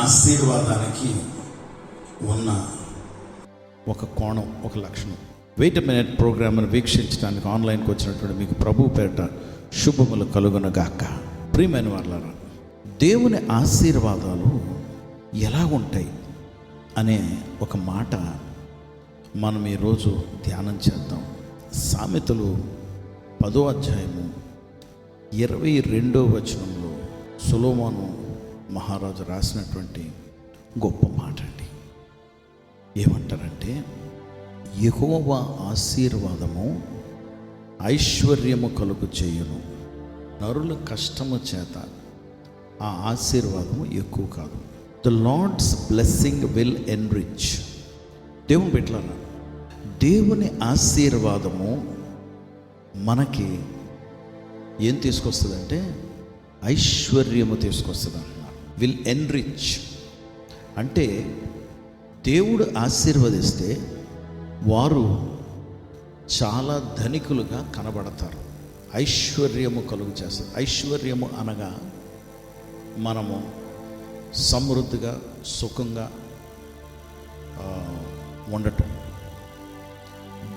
ఆశీర్వాదానికి ఉన్న ఒక కోణం ఒక లక్షణం. వెయిట్ మినిట్ ప్రోగ్రామ్ను వీక్షించడానికి ఆన్లైన్కి వచ్చినటువంటి మీకు ప్రభు పేరిట శుభములు కలుగునగాక. ప్రియమైన వాళ్ళారా దేవుని ఆశీర్వాదాలు ఎలా ఉంటాయి అనే ఒక మాట మనం ఈరోజు ధ్యానం చేద్దాం. సామెతలు పదో అధ్యాయము ఇరవై రెండో వచనంలో సులోమాను మహారాజు రాసినటువంటి గొప్ప మాట అండి. ఏమంటారంటే యెహోవా ఆశీర్వాదము ఐశ్వర్యము కలుగు చేయును. నరుల కష్టము చేత ఆ ఆశీర్వాదము ఎక్కువ కాదు. The Lord's blessing will enrich దేవుని పెట్టారా దేవుని ఆశీర్వాదము మనకి ఏం తీసుకొస్తుందంటే ఐశ్వర్యము తీసుకొస్తుంది విల్ ఎన్రిచ్ అంటే దేవుడు ఆశీర్వదిస్తే వారు చాలా ధనికులుగా కనబడతారు. ఐశ్వర్యము కలుగు చేస్తారు ఐశ్వర్యము అనగా మనము సమృద్ధిగా సుఖంగా ఉండటం.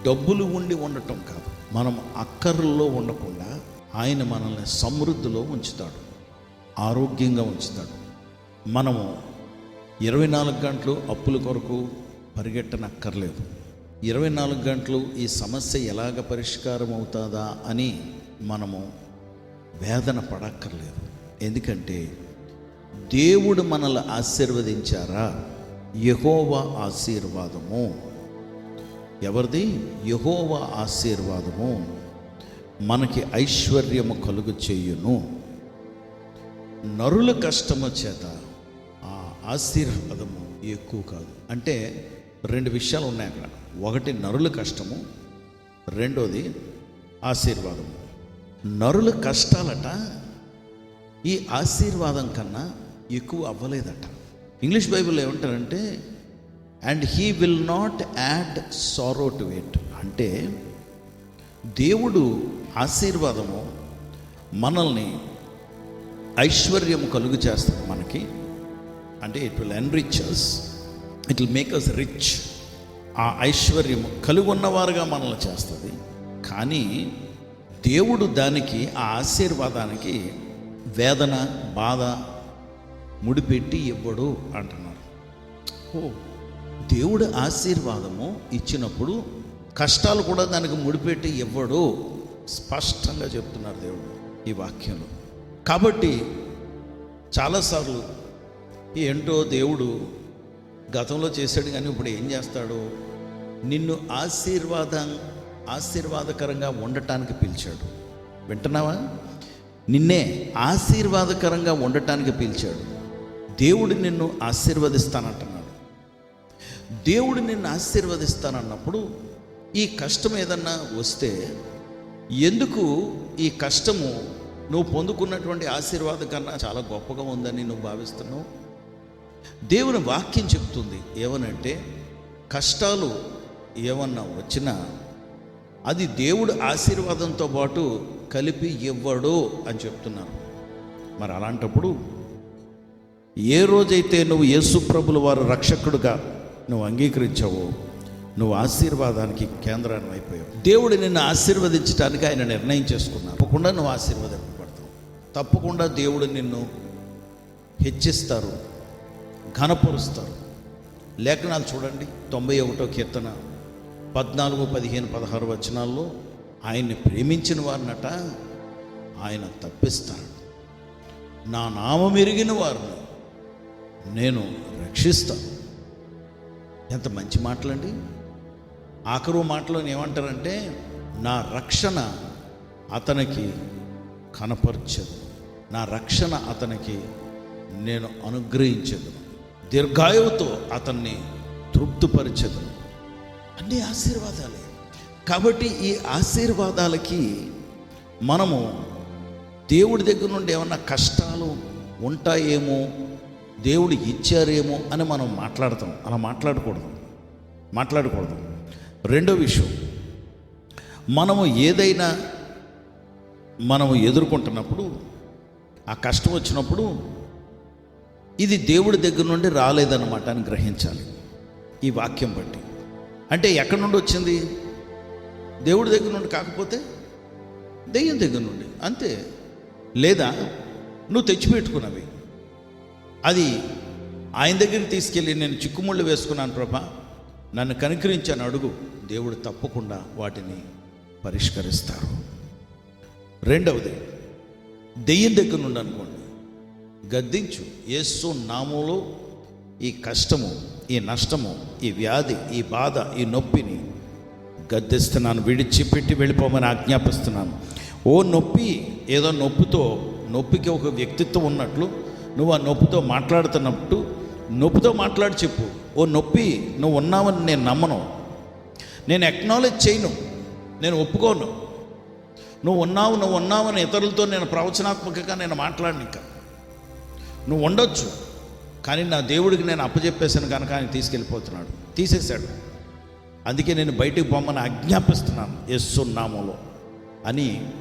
డబ్బులు ఉండి ఉండటం కాదు. మనం అక్కర్లో ఉండకుండా ఆయన మనల్ని సమృద్ధిలో ఉంచుతాడు. ఆరోగ్యంగా ఉంచుతాడు. మనము ఇరవై నాలుగు గంటలు అప్పుల కొరకు పరిగెట్టనక్కర్లేదు. ఇరవై నాలుగు గంటలు ఈ సమస్య ఎలాగ పరిష్కారం అవుతుందా అని మనము వేదన పడక్కర్లేదు. ఎందుకంటే దేవుడు మనల్ని ఆశీర్వదించారా? యహోవా ఆశీర్వాదము. ఎవరిది? యహోవా ఆశీర్వాదము. మనకి ఐశ్వర్యము కలుగు చేయును. నరుల కష్టము చేత ఆశీర్వాదము ఎక్కువ కాదు. అంటే రెండు విషయాలు ఉన్నాయి అక్కడ. ఒకటి నరుల కష్టము రెండోది ఆశీర్వాదము. నరుల కష్టాలట ఈ ఆశీర్వాదం కన్నా ఎక్కువ అవ్వలేదట. ఇంగ్లీష్ బైబిల్లో ఏమంటారంటే and he will not add sorrow to it. అంటే దేవుడు ఆశీర్వాదము మనల్ని ఐశ్వర్యము కలుగు చేస్తాడు మనకి అంటే it will enriches it will make us rich ఆ ఐశ్వర్యం కలిగి ఉన్నవారుగా మనల్ని చేస్తుంది. కానీ దేవుడు దానికి ఆ ఆశీర్వాదానికి వేదన బాధ ముడిపెట్టి ఇవ్వడు అంటున్నారు. ఓ దేవుడు ఆశీర్వాదము ఇచ్చినప్పుడు కష్టాలు కూడా దానికి ముడిపెట్టి ఇవ్వడు. స్పష్టంగా చెప్తున్నారు దేవుడు ఈ వాక్యంలో. కాబట్టి చాలాసార్లు ఏంటో దేవుడు గతంలో చేశాడు కానీ ఇప్పుడు ఏం చేస్తాడు? నిన్ను ఆశీర్వాదం ఆశీర్వాదకరంగా ఉండటానికి పిలిచాడు. వింటున్నావా? నిన్నే ఆశీర్వాదకరంగా ఉండటానికి పిలిచాడు. దేవుడు నిన్ను ఆశీర్వదిస్తానంటున్నాడు. దేవుడు నిన్ను ఆశీర్వదిస్తానన్నప్పుడు ఈ కష్టం ఏదన్నా వస్తే ఎందుకు ఈ కష్టము? నువ్వు పొందుకున్నటువంటి ఆశీర్వాదం కన్నా చాలా గొప్పగా ఉందని నువ్వు భావిస్తున్నావు. దేవుని వాక్యం చెప్తుంది ఏమనంటే కష్టాలు ఏమన్నా వచ్చినా అది దేవుడు ఆశీర్వాదంతో పాటు కలిపి ఇవ్వడు అని చెప్తున్నారు. మరి అలాంటప్పుడు ఏ రోజైతే నువ్వు యేసుప్రభుల వారు రక్షకుడుగా నువ్వు అంగీకరించావో నువ్వు ఆశీర్వాదానికి కేంద్రాన్ని అయిపోయావు. దేవుడు నిన్ను ఆశీర్వదించడానికి ఆయన నిర్ణయం చేసుకున్నాను తప్పకుండా నువ్వు ఆశీర్వదింపబడతావు తప్పకుండా దేవుడు నిన్ను హెచ్చిస్తారు. ఘనపరుస్తారు. లేఖనాలు చూడండి. తొంభై ఒకటో కీర్తన పద్నాలుగు పదిహేను పదహారు వచనాల్లో ఆయన్ని ప్రేమించిన వారినట ఆయన తప్పిస్తాడు. నా నామం ఎరిగిన వారిని నేను రక్షిస్తాను. ఎంత మంచి మాటలండి. ఆఖరు మాటలో ఏమంటారంటే నా రక్షణ అతనికి కనపరచదు. నా రక్షణ అతనికి నేను అనుగ్రహించదు. దీర్ఘాయువుతో అతన్ని తృప్తిపరచదు. అన్ని ఆశీర్వాదాలే. కాబట్టి ఈ ఆశీర్వాదాలకి మనము దేవుడి దగ్గర నుండి ఏమన్నా కష్టాలు ఉంటాయేమో దేవుడు ఇచ్చారేమో అని మనం మాట్లాడతాం. అలా మాట్లాడకూడదు. మాట్లాడకూడదు. రెండో విషయం. మనము ఏదైనా మనము ఎదుర్కొంటున్నప్పుడు ఆ కష్టం వచ్చినప్పుడు ఇది దేవుడి దగ్గర నుండి రాలేదన్నమాట అని గ్రహించాలి. ఈ వాక్యం బట్టి. అంటే ఎక్కడి నుండి వచ్చింది? దేవుడి దగ్గర నుండి కాకపోతే దెయ్యం దగ్గర నుండి. అంతే. లేదా నువ్వు తెచ్చిపెట్టుకున్నవి. అది ఆయన దగ్గరికి తీసుకెళ్ళి నేను చిక్కుముళ్ళు వేసుకున్నాను ప్రభా. నన్ను కనికరించాను అడుగు. దేవుడు తప్పకుండా వాటిని పరిష్కరిస్తారు. రెండవది దెయ్యం దగ్గర నుండి అనుకోండి. గద్దించు. యేసు నామంలో ఈ కష్టము ఈ నష్టము ఈ వ్యాధి ఈ బాధ ఈ నొప్పిని గద్దిస్తున్నాను. విడిచిపెట్టి వెళ్ళిపోమని ఆజ్ఞాపిస్తున్నాను. ఓ నొప్పి ఏదో నొప్పితో నొప్పికి ఒక వ్యక్తిత్వం ఉన్నట్లు నువ్వు ఆ నొప్పితో మాట్లాడుతున్నట్టు నొప్పితో మాట్లాడి చెప్పు. ఓ నొప్పి నువ్వు ఉన్నావని నేను నమ్మను. నేను ఎక్నాలెడ్జ్ చేయను. నేను ఒప్పుకోను. నువ్వు ఉన్నావు నువ్వు ఉన్నావని ఇతరులతో నేను ప్రవచనాత్మకంగా నేను మాట్లాడిన ఇంకా. నువ్వు ఉండొచ్చు కానీ నా దేవుడికి నేను అప్పచెప్పేశాను కనుక ఆయన తీసుకెళ్ళిపోతున్నాడు. తీసేశాడు. అందుకే నేను బయటికి బొమ్మను ఆజ్ఞాపిస్తున్నాను ఎస్సు నామంలో అని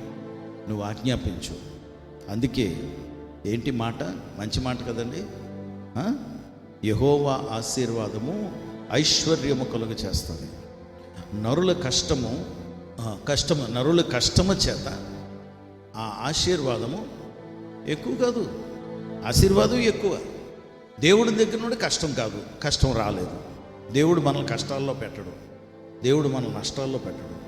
నువ్వు ఆజ్ఞాపించు. అందుకే ఏంటి మాట? మంచి మాట కదండి. యహోవా ఆశీర్వాదము ఐశ్వర్యము కలుగు చేస్తుంది. నరుల కష్టము కష్టము నరుల కష్టము చేత ఆ ఆశీర్వాదము ఎక్కువ కాదు. ఆశీర్వాదం ఎక్కువ. దేవుడి దగ్గర నుండి కష్టం కాదు. కష్టం రాలేదు. దేవుడు మనల్ని కష్టాల్లో పెట్టడు. దేవుడు మన నష్టాల్లో పెట్టడు.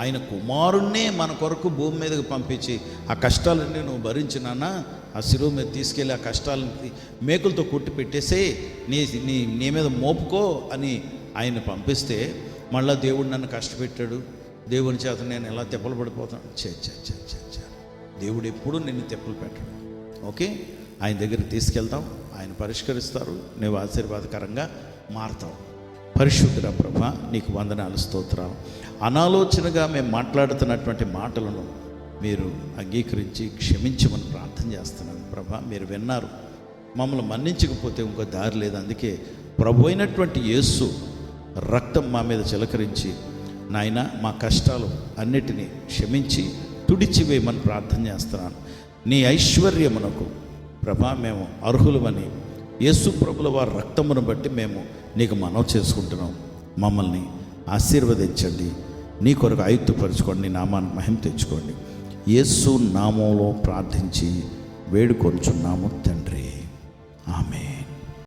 ఆయన కుమారుణ్ణే మన కొరకు భూమి మీదకి పంపించి ఆ కష్టాలన్నీ నువ్వు భరించినానా ఆ శిరువు మీద తీసుకెళ్ళి ఆ కష్టాలని మేకులతో కొట్టి పెట్టేసే నీ నీ నీ మీద మోపుకో అని ఆయన పంపిస్తే మళ్ళీ దేవుడు నన్ను కష్టపెట్టాడు. దేవుని చేత నేను ఎలా తెప్పలు పడిపోతాను? చే చే చే చే దేవుడు ఎప్పుడూ నిన్ను తెప్పలు పెట్టాడు. ఓకే? ఆయన దగ్గరికి తీసుకెళ్తాం. ఆయన పరిష్కరిస్తారు. నువ్వు ఆశీర్వాదకరంగా మారుతావు. పరిశుద్ధుల ప్రభ నీకు వందనాలు స్తోత్రాలు. అనాలోచనగా మేము మాట్లాడుతున్నటువంటి మాటలను మీరు అంగీకరించి క్షమించమని ప్రార్థన చేస్తున్నాను ప్రభ. మీరు విన్నారు. మమ్మల్ని మన్నించకపోతే ఇంకో దారి లేదు. అందుకే ప్రభు అయినటువంటి యేస్సు రక్తం మా మీద చిలకరించి నాయన మా కష్టాలు అన్నిటినీ క్షమించి తుడిచివేయమని ప్రార్థన చేస్తున్నాను. నీ ఐశ్వర్యమునకు ప్రభా మేము అర్హులమని యేసు ప్రభుల వారి రక్తమును బట్టి మేము నీకు మనవి చేసుకుంటున్నాం. మమ్మల్ని ఆశీర్వదించండి. నీ కొరకు ఆయుక్తపరచుకోండి నామాన్ని మహిమ తెచ్చుకోండి. యేసు నామంలో ప్రార్థించి వేడుకొంచున్నాము తండ్రి. ఆమె